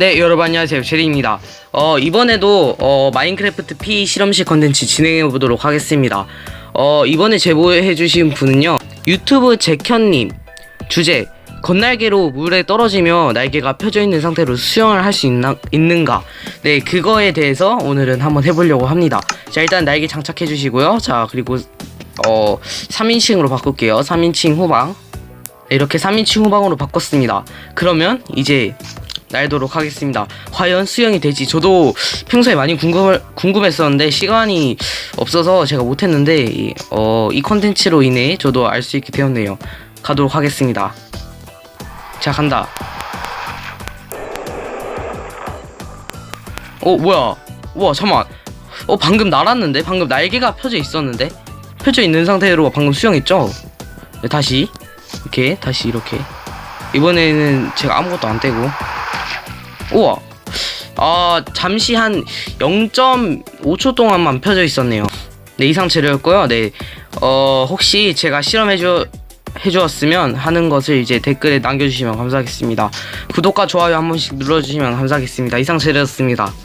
네 여러분 안녕하세요. 제리입니다. 어 이번에도 어 마인크래프트 P 실험실 컨텐츠 진행해 보도록 하겠습니다. 어 이번에 제보해 주신 분은요. 유튜브 제현님. 주제 건날개로 물에 떨어지며 날개가 펴져 있는 상태로 수영을 할 수 있는가? 네 그거에 대해서 오늘은 한번 해보려고 합니다. 자 일단 날개 장착해 주시고요. 자 그리고 어 3인칭으로 바꿀게요. 3인칭 후방. 네, 이렇게 3인칭 후방으로 바꿨습니다. 그러면 이제 날도록 하겠습니다. 과연 수영이 될지 저도 평소에 많이 궁금 궁금했었는데 시간이 없어서 제가 못했는데 이, 어, 이 컨텐츠로 인해 저도 알 수 있게 되었네요. 가도록 하겠습니다. 자 간다. 어 뭐야? 우와 잠만. 어 방금 날았는데 방금 날개가 펴져 있었는데 펴져 있는 상태로 방금 수영했죠? 네, 다시 이렇게 다시 이렇게 이번에는 제가 아무것도 안 떼고 우와. 아, 잠시 한 0.5초 동안만 펴져 있었네요. 네, 이상 재료였고요. 네. 어, 혹시 제가 실험해 주 해주었으면 하는 것을 이제 댓글에 남겨주시면 감사하겠습니다. 구독과 좋아요 한 번씩 눌러주시면 감사하겠습니다. 이상 재료였습니다.